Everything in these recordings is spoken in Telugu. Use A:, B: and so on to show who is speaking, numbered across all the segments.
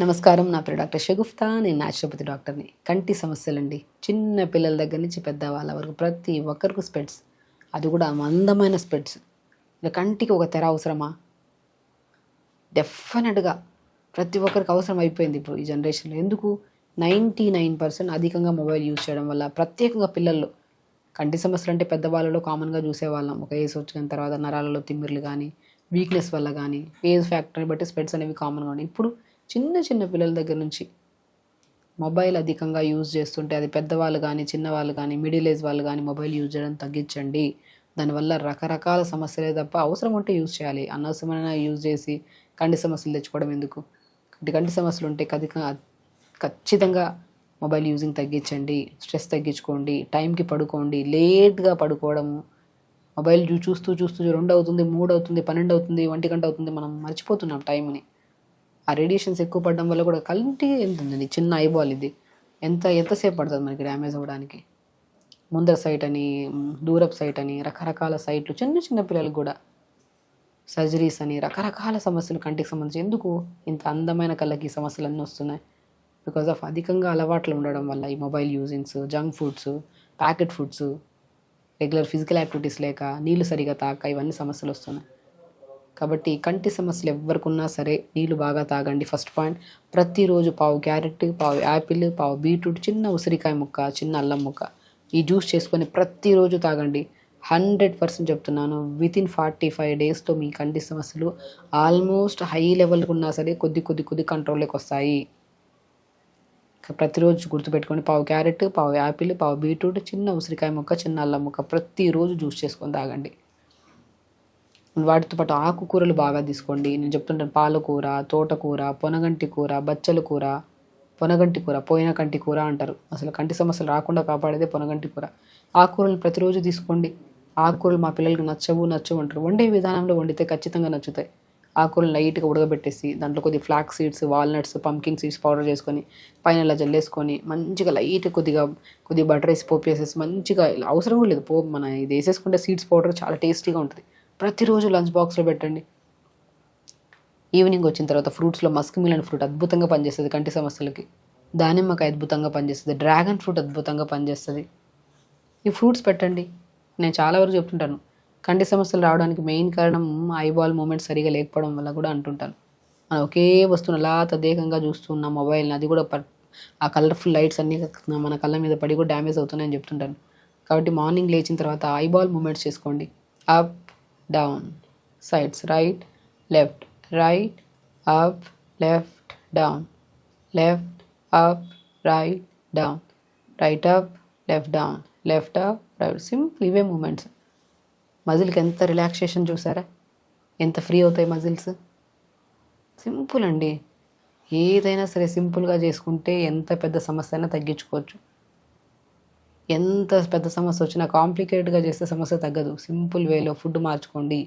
A: నమస్కారం నా పేరు డాక్టర్ షగుఫ్తా. నేను న్యాచురోపతి డాక్టర్ని. కంటి సమస్యలండి. చిన్న పిల్లల దగ్గర నుంచి పెద్ద వాళ్ళ వరకు ప్రతి ఒక్కరికి స్పెట్స్ అది కూడా మందమైన స్పెట్స్ ఇక కంటికి ఒక తెర అవసరమా? డెఫినెట్గా ప్రతి ఒక్కరికి అవసరం అయిపోయింది ఇప్పుడు ఈ జనరేషన్లో. ఎందుకు? నైంటీ నైన్ పర్సెంట్ అధికంగా మొబైల్ యూజ్ చేయడం వల్ల ప్రత్యేకంగా పిల్లల్లో కంటి సమస్యలు అంటే పెద్దవాళ్ళలో కామన్గా చూసేవాళ్ళం. ఒక ఏజ్ వచ్చిన తర్వాత నరాలలో తిమ్మిర్లు కానీ వీక్నెస్ వల్ల కానీ ఏజ్ ఫ్యాక్టర్ని బట్టి స్పెట్స్ అనేవి కామన్గా ఉన్నాయి. ఇప్పుడు చిన్న చిన్న పిల్లల దగ్గర నుంచి మొబైల్ అధికంగా యూజ్ చేస్తుంటే అది పెద్దవాళ్ళు కానీ చిన్నవాళ్ళు కానీ మిడిల్ ఏజ్ వాళ్ళు కానీ మొబైల్ యూజ్ చేయడం తగ్గించండి. దానివల్ల రకరకాల సమస్యలే తప్ప అవసరం ఉంటే యూజ్ చేయాలి. అనవసరమైన యూజ్ చేసి కంటి సమస్యలు తెచ్చుకోవడం ఎందుకు? కంటి కంటి సమస్యలు ఉంటే అధికంగా ఖచ్చితంగా మొబైల్ యూజింగ్ తగ్గించండి. స్ట్రెస్ తగ్గించుకోండి. టైంకి పడుకోండి. లేట్గా పడుకోవడము మొబైల్ చూ- చూస్తూ చూస్తూ రెండు అవుతుంది మూడు అవుతుంది పన్నెండు అవుతుంది ఒంటి గంట అవుతుంది. మనం మర్చిపోతున్నాం టైంని. ఆ రేడియేషన్స్ ఎక్కువ పడడం వల్ల కూడా కంటి ఎంత ఉందండి చిన్న ఐబాల్ ఇది. ఎంత ఎంతసేపు పడుతుంది మనకి డ్యామేజ్ అవ్వడానికి? ముందర సైట్ అని దూరపు సైట్ అని రకరకాల సైట్లు చిన్న చిన్న పిల్లలకు కూడా. సర్జరీస్ అని రకరకాల సమస్యలు కంటికి సంబంధించి ఎందుకు ఇంత అందమైన కళ్ళకి ఈ సమస్యలు అన్నీ వస్తున్నాయి? బికాజ్ ఆఫ్ అధికంగా అలవాట్లు ఉండడం వల్ల ఈ mobile usings junk foods packet foods regular physical activities లేక నీళ్ళు సరిగా తాక ఇవన్నీ సమస్యలు వస్తున్నాయి. కాబట్టి కంటి సమస్యలు ఎవరికున్నా సరే నీళ్ళు బాగా తాగండి. First point. ప్రతిరోజు పావు క్యారెట్ పావు యాపిల్ పావు బీట్రూట్ చిన్న ఉసిరికాయ ముక్క చిన్న అల్లం ముక్క ఈ జ్యూస్ చేసుకొని ప్రతిరోజు తాగండి. హండ్రెడ్ పర్సెంట్ చెప్తున్నాను. విత్ ఇన్ ఫార్టీ ఫైవ్ డేస్లో మీ కంటి సమస్యలు ఆల్మోస్ట్ హై లెవెల్కి ఉన్నా సరే కొద్ది కొద్ది కొద్ది కంట్రోల్లోకి వస్తాయి. ప్రతిరోజు గుర్తుపెట్టుకోండి. పావు క్యారెట్ పావు యాపిల్ పావు బీట్రూట్ చిన్న ఉసిరికాయ ముక్క చిన్న అల్లం ముక్క ప్రతిరోజు జ్యూస్ చేసుకొని తాగండి. వాటితో పాటు ఆకుకూరలు బాగా తీసుకోండి. నేను చెప్తుంటాను పాలకూర తోటకూర పొనగంటి కూర బచ్చల కూర పొనగంటి కూర పోయిన కంటి కూర అంటారు. అసలు కంటి సమస్యలు రాకుండా కాపాడేదే పొనగంటి కూర. ఆకుకూరలు ప్రతిరోజు తీసుకోండి. ఆకుకూరలు మా పిల్లలకి నచ్చవు నచ్చవు అంటారు. వండే విధానంలో వండితే ఖచ్చితంగా నచ్చుతాయి. ఆకుకూరలు లైట్గా ఉడకబెట్టేసి దాంట్లో కొద్ది flax seeds walnuts pumpkin seeds powder చేసుకొని పైన ఇలా జల్లేసుకొని మంచిగా లైట్ కొద్దిగా కొద్దిగా బటర్ వేసి పోపు వేసేసి మంచిగా ఇలా అవసరం కూడా లేదు. పోపు మన ఇది వేసేసుకుంటే సీడ్స్ పౌడర్ చాలా టేస్టీగా ఉంటుంది. ప్రతిరోజు లంచ్ బాక్స్లో పెట్టండి. ఈవినింగ్ వచ్చిన తర్వాత ఫ్రూట్స్లో మస్క్ మిలన్ ఫ్రూట్ అద్భుతంగా పనిచేస్తుంది కంటి సమస్యలకి. దానిమ్మకాయ అద్భుతంగా పనిచేస్తుంది డ్రాగన్ ఫ్రూట్ అద్భుతంగా పనిచేస్తుంది. ఈ ఫ్రూట్స్ పెట్టండి. నేను చాలా వరకు చెప్తుంటాను. కంటి సమస్యలు రావడానికి మెయిన్ కారణం ఐబాల్ మూమెంట్ సరిగా లేకపోవడం వల్ల కూడా అంటుంటాను. మనం ఒకే వస్తువును అలా తదేకంగా చూస్తున్న మొబైల్ని అది కూడా ఆ కలర్ఫుల్ లైట్స్ అన్నీ మన కళ్ళ మీద పడి కూడా డ్యామేజ్ అవుతున్నాయని చెప్తుంటాను. కాబట్టి మార్నింగ్ లేచిన తర్వాత ఐబాల్ మూమెంట్స్ చేసుకోండి. ఆ down sides right left right up left down left up right down right up left down left up, right simple ఇవే మూమెంట్స్ మజిల్కి ఎంత రిలాక్సేషన్ చూసారా? ఎంత ఫ్రీ అవుతాయి మజిల్స్ సింపుల్ అండి. ఏదైనా సరే సింపుల్గా చేసుకుంటే ఎంత పెద్ద సమస్య అయినా తగ్గించుకోవచ్చు. ఎంత పెద్ద సమస్య వచ్చినా కాంప్లికేటెడ్గా చేస్తే సమస్య తగ్గదు. సింపుల్ వేలో ఫుడ్ మార్చుకోండి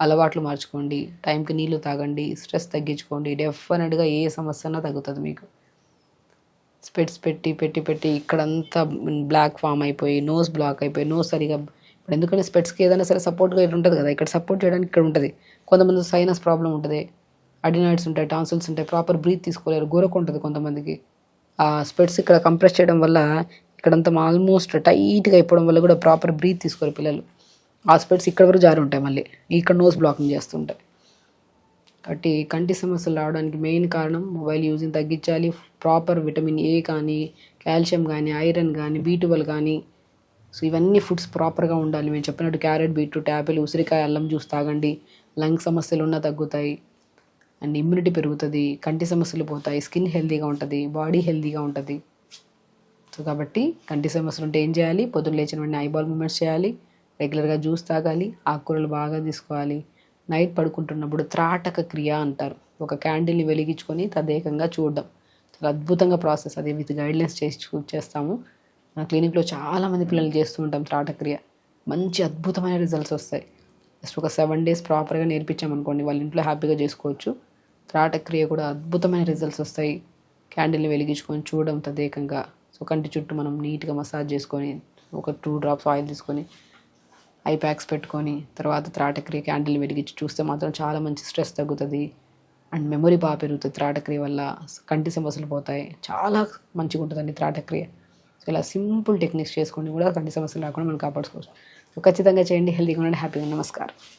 A: అలవాట్లు మార్చుకోండి టైంకి నీళ్ళు తాగండి స్ట్రెస్ తగ్గించుకోండి. డెఫినెట్గా ఏ సమస్య అయినా తగ్గుతుంది మీకు. స్పెట్స్ పెట్టి పెట్టి పెట్టి ఇక్కడంతా బ్లాక్ ఫామ్ అయిపోయి నోస్ బ్లాక్ అయిపోయి నోస్ సరిగా ఇప్పుడు ఎందుకంటే స్పెట్స్కి ఏదైనా సరే సపోర్ట్గా ఇటు ఉంటుంది కదా ఇక్కడ సపోర్ట్ చేయడానికి ఇక్కడ ఉంటుంది. కొంతమంది సైనస్ ప్రాబ్లం ఉంటుంది అడినాయిడ్స్ ఉంటాయి టాన్సిల్స్ ఉంటాయి ప్రాపర్ బ్రీత్ తీసుకోలేరు గోరకు ఉంటుంది కొంతమందికి. ఆ స్పెట్స్ ఇక్కడ కంప్రెస్ చేయడం వల్ల ఇక్కడంతా ఆల్మోస్ట్ టైట్గా అయిపోవడం వల్ల కూడా ప్రాపర్ బ్రీత్ తీసుకోరు పిల్లలు. ఆ స్పెట్స్ ఇక్కడ వరకు జారి ఉంటాయి మళ్ళీ. ఇక్కడ నోస్ బ్లాకింగ్ చేస్తుంటాయి కాబట్టి కంటి సమస్యలు రావడానికి మెయిన్ కారణం మొబైల్ యూజింగ్ తగ్గించాలి. ప్రాపర్ విటమిన్ ఏ కానీ కాల్షియం కానీ ఐరన్ కానీ బీ ట్వెల్వ్ కానీ. సో ఇవన్నీ ఫుడ్స్ ప్రాపర్గా ఉండాలి. మేము చెప్పినట్టు క్యారెట్ బీట్రూట్ యాపిల్ ఉసిరికాయ అల్లం జ్యూస్ తాగండి. లంగ్ సమస్యలు ఉన్నా తగ్గుతాయి. అండ్ ఇమ్యూనిటీ పెరుగుతుంది. కంటి సమస్యలు పోతాయి. స్కిన్ హెల్తీగా ఉంటుంది. బాడీ హెల్తీగా ఉంటుంది. సో కాబట్టి కంటి సమస్యలు ఉంటే ఏం చేయాలి? పొద్దున్న లేచిన వెంటనే ఐబాల్ మూమెంట్స్ చేయాలి రెగ్యులర్గా జ్యూస్ తాగాలి. ఆకుకూరలు బాగా తీసుకోవాలి. నైట్ పడుకుంటున్నప్పుడు త్రాటక క్రియ అంటారు. ఒక క్యాండిల్ని వెలిగించుకొని తదేకంగా చూడడం. చాలా అద్భుతంగా ప్రాసెస్ అది విత్ గైడ్లైన్స్ చేసి చేస్తాము. మన క్లినిక్లో చాలామంది పిల్లలు చేస్తూ ఉంటాం త్రాటక క్రియ. మంచి అద్భుతమైన రిజల్ట్స్ వస్తాయి. జస్ట్ ఒక సెవెన్ డేస్ ప్రాపర్గా నేర్పించామనుకోండి వాళ్ళ ఇంట్లో హ్యాపీగా చేసుకోవచ్చు. త్రాటక క్రియ కూడా అద్భుతమైన రిజల్ట్స్ వస్తాయి. క్యాండిల్ని వెలిగించుకొని చూడడం తదేకంగా. సో కంటి చుట్టూ మనం నీట్గా మసాజ్ చేసుకొని ఒక టూ డ్రాప్స్ ఆయిల్ తీసుకొని ఐ ప్యాక్స్ పెట్టుకొని తర్వాత త్రాటక్రియ క్యాండిల్ వెలిగించి చూస్తే మాత్రం చాలా మంచి స్ట్రెస్ తగ్గుతుంది. అండ్ మెమొరీ బాగా పెరుగుతుంది త్రాటక్రియ వల్ల. కంటి సమస్యలు పోతాయి. చాలా మంచిగా ఉంటుందండి త్రాటక్రియ. సో ఇలా సింపుల్ టెక్నిక్స్ చేసుకొని కూడా కంటి సమస్యలు రాకుండా మనం కాపాడుకోవచ్చు. సో ఖచ్చితంగా చేయండి. హెల్తీగా ఉండండి. హ్యాపీగా నమస్కారం.